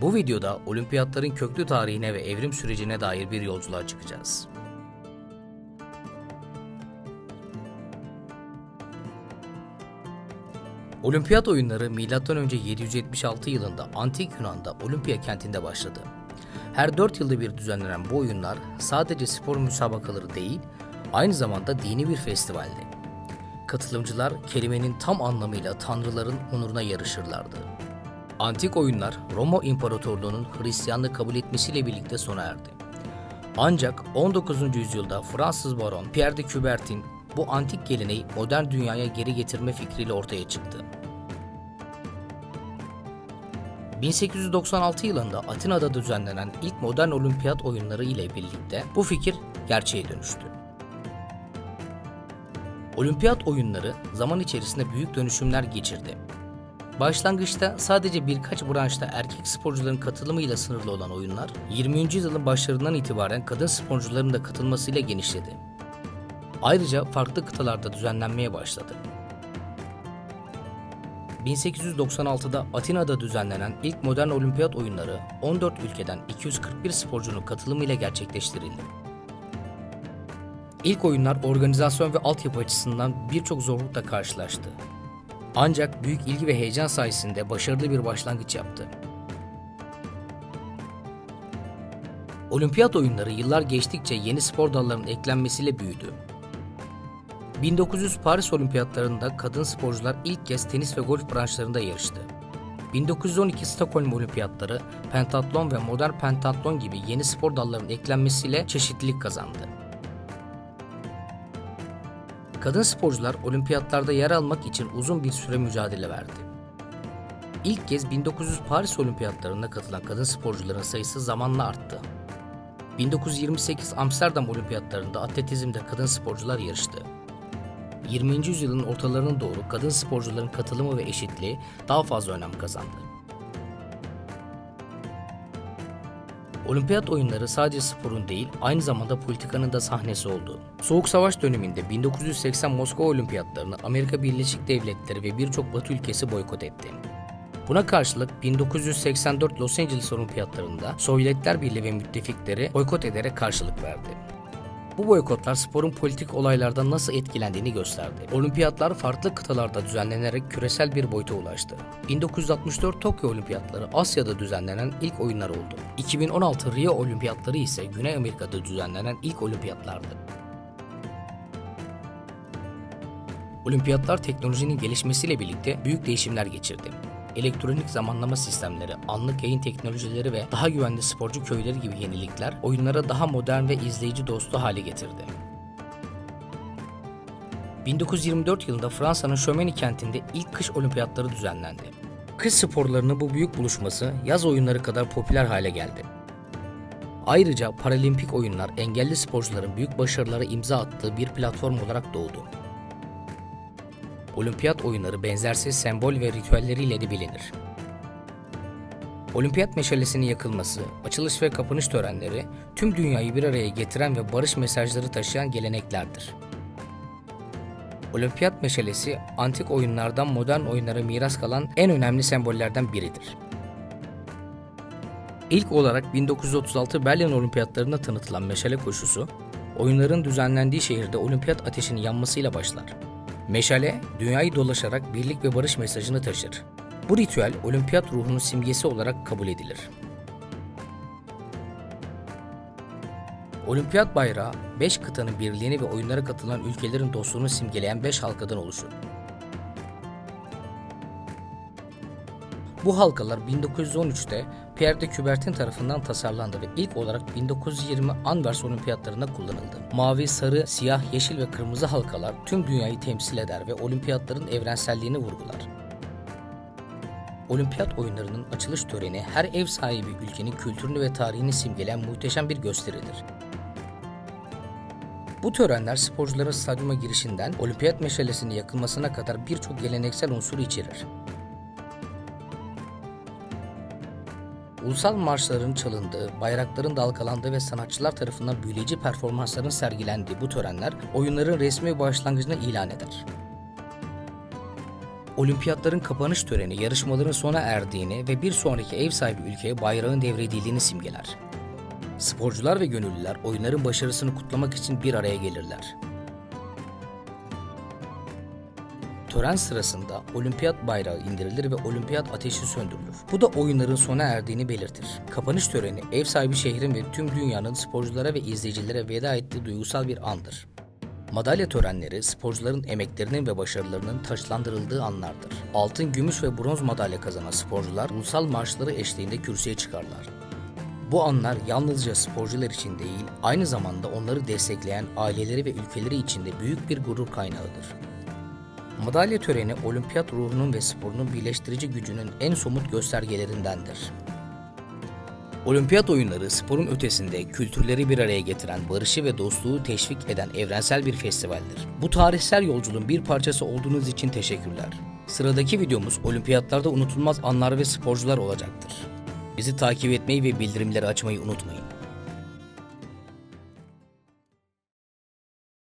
Bu videoda olimpiyatların köklü tarihine ve evrim sürecine dair bir yolculuğa çıkacağız. Olimpiyat oyunları M.Ö. 776 yılında Antik Yunan'da Olimpiya kentinde başladı. Her 4 yılda bir düzenlenen bu oyunlar sadece spor müsabakaları değil, aynı zamanda dini bir festivaldi. Katılımcılar kelimenin tam anlamıyla tanrıların onuruna yarışırlardı. Antik oyunlar Roma İmparatorluğu'nun Hristiyanlığı kabul etmesiyle birlikte sona erdi. Ancak 19. yüzyılda Fransız baron Pierre de Coubertin bu antik geleneği modern dünyaya geri getirme fikriyle ortaya çıktı. 1896 yılında Atina'da düzenlenen ilk modern olimpiyat oyunları ile birlikte bu fikir gerçeğe dönüştü. Olimpiyat oyunları zaman içerisinde büyük dönüşümler geçirdi. Başlangıçta sadece birkaç branşta erkek sporcuların katılımıyla sınırlı olan oyunlar, 20. yüzyılın başlarından itibaren kadın sporcuların da katılmasıyla genişledi. Ayrıca farklı kıtalarda düzenlenmeye başladı. 1896'da Atina'da düzenlenen ilk modern olimpiyat oyunları 14 ülkeden 241 sporcunun katılımıyla gerçekleştirildi. İlk oyunlar organizasyon ve altyapı açısından birçok zorlukla karşılaştı. Ancak büyük ilgi ve heyecan sayesinde başarılı bir başlangıç yaptı. Olimpiyat oyunları yıllar geçtikçe yeni spor dallarının eklenmesiyle büyüdü. 1900 Paris Olimpiyatlarında kadın sporcular ilk kez tenis ve golf branşlarında yarıştı. 1912 Stockholm Olimpiyatları, pentatlon ve modern pentatlon gibi yeni spor dallarının eklenmesiyle çeşitlilik kazandı. Kadın sporcular olimpiyatlarda yer almak için uzun bir süre mücadele verdi. İlk kez 1900 Paris Olimpiyatlarına katılan kadın sporcuların sayısı zamanla arttı. 1928 Amsterdam Olimpiyatlarında atletizmde kadın sporcular yarıştı. 20. yüzyılın ortalarına doğru kadın sporcuların katılımı ve eşitliği daha fazla önem kazandı. Olimpiyat oyunları sadece sporun değil, aynı zamanda politikanın da sahnesi oldu. Soğuk Savaş döneminde 1980 Moskova Olimpiyatlarını Amerika Birleşik Devletleri ve birçok Batı ülkesi boykot etti. Buna karşılık 1984 Los Angeles Olimpiyatlarında Sovyetler Birliği ve müttefikleri boykot ederek karşılık verdi. Bu boykotlar sporun politik olaylardan nasıl etkilendiğini gösterdi. Olimpiyatlar farklı kıtalarda düzenlenerek küresel bir boyuta ulaştı. 1964 Tokyo Olimpiyatları Asya'da düzenlenen ilk oyunlar oldu. 2016 Rio Olimpiyatları ise Güney Amerika'da düzenlenen ilk olimpiyatlardı. Olimpiyatlar teknolojinin gelişmesiyle birlikte büyük değişimler geçirdi. Elektronik zamanlama sistemleri, anlık yayın teknolojileri ve daha güvenli sporcu köyleri gibi yenilikler oyunlara daha modern ve izleyici dostu hale getirdi. 1924 yılında Fransa'nın Şömeni kentinde ilk kış olimpiyatları düzenlendi. Kış sporlarının bu büyük buluşması yaz oyunları kadar popüler hale geldi. Ayrıca paralimpik oyunlar engelli sporcuların büyük başarılara imza attığı bir platform olarak doğdu. Olimpiyat oyunları benzersiz sembol ve ritüelleriyle de bilinir. Olimpiyat meşalesinin yakılması, açılış ve kapanış törenleri tüm dünyayı bir araya getiren ve barış mesajları taşıyan geleneklerdir. Olimpiyat meşalesi antik oyunlardan modern oyunlara miras kalan en önemli sembollerden biridir. İlk olarak 1936 Berlin Olimpiyatlarında tanıtılan meşale koşusu, oyunların düzenlendiği şehirde olimpiyat ateşinin yanmasıyla başlar. Meşale, dünyayı dolaşarak birlik ve barış mesajını taşır. Bu ritüel olimpiyat ruhunun simgesi olarak kabul edilir. Olimpiyat bayrağı, 5 kıtanın birliğini ve oyunlara katılan ülkelerin dostluğunu simgeleyen 5 halkadan oluşur. Bu halkalar 1913'te Pierre de Coubertin tarafından tasarlandı ve ilk olarak 1920 Anvers Olimpiyatlarında kullanıldı. Mavi, sarı, siyah, yeşil ve kırmızı halkalar tüm dünyayı temsil eder ve olimpiyatların evrenselliğini vurgular. Olimpiyat oyunlarının açılış töreni her ev sahibi ülkenin kültürünü ve tarihini simgeleyen muhteşem bir gösteridir. Bu törenler sporcuların stadyuma girişinden olimpiyat meşalesinin yakılmasına kadar birçok geleneksel unsuru içerir. Ulusal marşların çalındığı, bayrakların dalgalandığı ve sanatçılar tarafından büyüleyici performansların sergilendiği bu törenler oyunların resmi başlangıcını ilan eder. olimpiyatların kapanış töreni yarışmaların sona erdiğini ve bir sonraki ev sahibi ülkeye bayrağın devredildiğini simgeler. Sporcular ve gönüllüler oyunların başarısını kutlamak için bir araya gelirler. Tören sırasında olimpiyat bayrağı indirilir ve olimpiyat ateşi söndürülür. Bu da oyunların sona erdiğini belirtir. Kapanış töreni ev sahibi şehrin ve tüm dünyanın sporculara ve izleyicilere veda ettiği duygusal bir andır. Madalya törenleri sporcuların emeklerinin ve başarılarının taçlandırıldığı anlardır. Altın, gümüş ve bronz madalya kazanan sporcular ulusal marşları eşliğinde kürsüye çıkarlar. Bu anlar yalnızca sporcular için değil, aynı zamanda onları destekleyen aileleri ve ülkeleri için de büyük bir gurur kaynağıdır. Madalya töreni olimpiyat ruhunun ve sporunun birleştirici gücünün en somut göstergelerindendir. Olimpiyat oyunları sporun ötesinde kültürleri bir araya getiren, barışı ve dostluğu teşvik eden evrensel bir festivaldir. Bu tarihsel yolculuğun bir parçası olduğunuz için teşekkürler. Sıradaki videomuz olimpiyatlarda unutulmaz anlar ve sporcular olacaktır. Bizi takip etmeyi ve bildirimleri açmayı unutmayın.